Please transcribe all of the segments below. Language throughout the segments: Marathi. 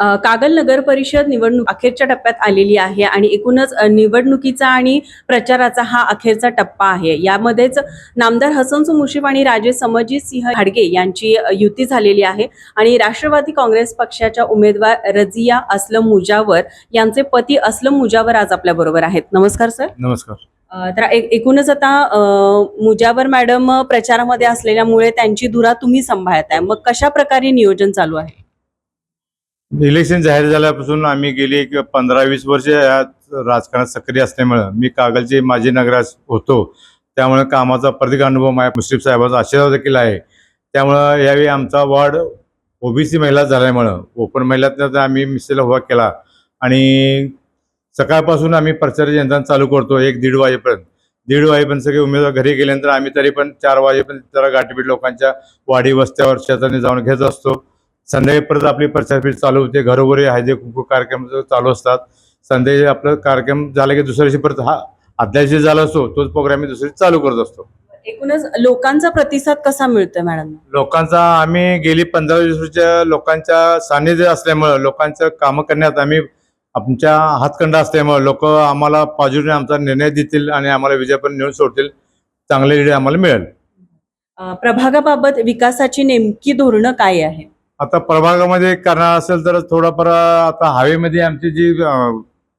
कागल नगर परिषद निवडणूक अखेरच्या टप्प्यात आलेली आहे आणि एकूणच निवडणुकीचा आणि प्रचाराचा हा अखेरचा टप्पा आहे. यामध्येच नामदार हसनसु मुशीफ आणि राजे समरजित सिंह हाडगे यांची युती झालेली आहे आणि राष्ट्रवादी काँग्रेस पक्षाच्या उमेदवार रजिया असलम मुजावर यांचे पती असलम मुजावर आज आपल्या बरोबर आहेत. नमस्कार सर. नमस्कार. तर एक- एकूणच आता मुजावर मॅडम प्रचारामध्ये असलेल्यामुळे त्यांची धुरा तुम्ही सांभाळताय. मग कशा प्रकारे नियोजन चालू आहे? इलेक्शन जाहीर झाल्यापासून आम्ही गेली एक पंधरा वीस वर्ष या राजकारणात सक्रिय असल्यामुळं मी कागलचे माजी नगरास होतो. त्यामुळे कामाचा प्रत्येक अनुभव माझ्या मुश्रीफ साहेबाचा आशीर्वाद देखील आहे. त्यामुळं यावेळी आमचा वॉर्ड ओबीसी महिला झाल्यामुळं ओपन महिलातनं तर आम्ही मिसेला उभा केला. आणि सकाळपासून आम्ही प्रचार यंत्रणा चालू करतो एक दीड वाजेपर्यंत. दीड वाजेपर्यंत सगळे उमेदवार घरी गेल्यानंतर आम्ही तरी पण चार वाजेपर्यंत जरा गाठीपीठ लोकांच्या वाडी वस्त्यावर शेताने जाऊन घेत असतो. संध्याकाळी परत आपली प्रचारपीठ चालू होते. घरोघरी हळदी कुंकू कार्यक्रम चालू असतात. संध्याकाळी आपलं कार्यक्रम झाला की दुसऱ्या दिवशी परत हा आदल्या दिवशी झाला असतो तोच प्रोग्राम मी दुसऱ्या दिवशी चालू करत असतो. एकूणच लोकांचा प्रतिसाद कसा मिळतोय मॅडम? लोकांचा आम्ही गेली पंधरा वीस वर्ष लोकांच्या सान्निध्य असल्यामुळं लोकांचं कामं करण्यात आम्ही आमच्या हातखंड असल्यामुळं लोक आम्हाला पॉझिटिव्ह आमचा निर्णय देतील आणि आम्हाला विजय पण नेऊन सोडतील. चांगले लीड आम्हाला मिळेल. प्रभागाबाबत विकासाची नेमकी धोरणं काय आहे? आता प्रभागामध्ये करणार असेल तर थोडाफार आता हवेमध्ये आमची जी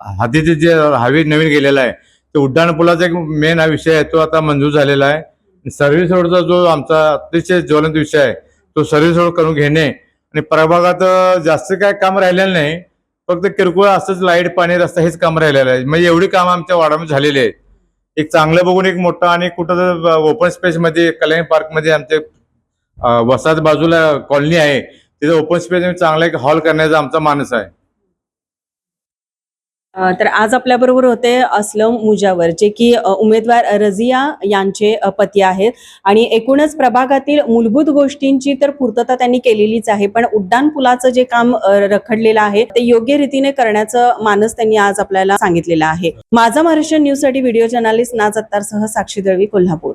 हातीचे जे हवे नवीन गेलेला आहे ते उड्डाण पुलाचा एक मेन हा विषय आहे तो आता मंजूर झालेला आहे. सर्व्हिस रोडचा जो आमचा अतिशय ज्वलंत विषय आहे तो सर्व्हिस रोड करून घेणे आणि प्रभागात जास्त काय काम राहिलेलं नाही फक्त किरकोळ असंच लाइट पाणी रस्ता हेच काम राहिलेलं आहे. म्हणजे एवढी कामं आमच्या वाडामध्ये झालेली आहेत. एक चांगलं बघून एक मोठं आणि कुठं ओपन स्पेसमध्ये कल्याण पार्कमध्ये आमचे वसाहत बाजूला कॉलनी आहे. तिथे ओपन स्पेस चांगला एक हॉल करण्याचा आमचा मानस आहे. तर आज आपल्या बरोबर होते असलम मुजावर जे की उमेदवार रजिया यांचे पती आहेत. आणि एकूणच प्रभागातील मूलभूत गोष्टींची तर पूर्तता त्यांनी केलेलीच आहे. पण उड्डाण पुलाचं जे काम रखडलेलं आहे ते योग्य रीतीने करण्याचं मानस त्यांनी आज आपल्याला सांगितलेलं आहे. माझा महाराष्ट्र न्यूजसाठी व्हिडिओ जर्नालिस्ट नाज अत्तारसह साक्षी दळवी कोल्हापूर.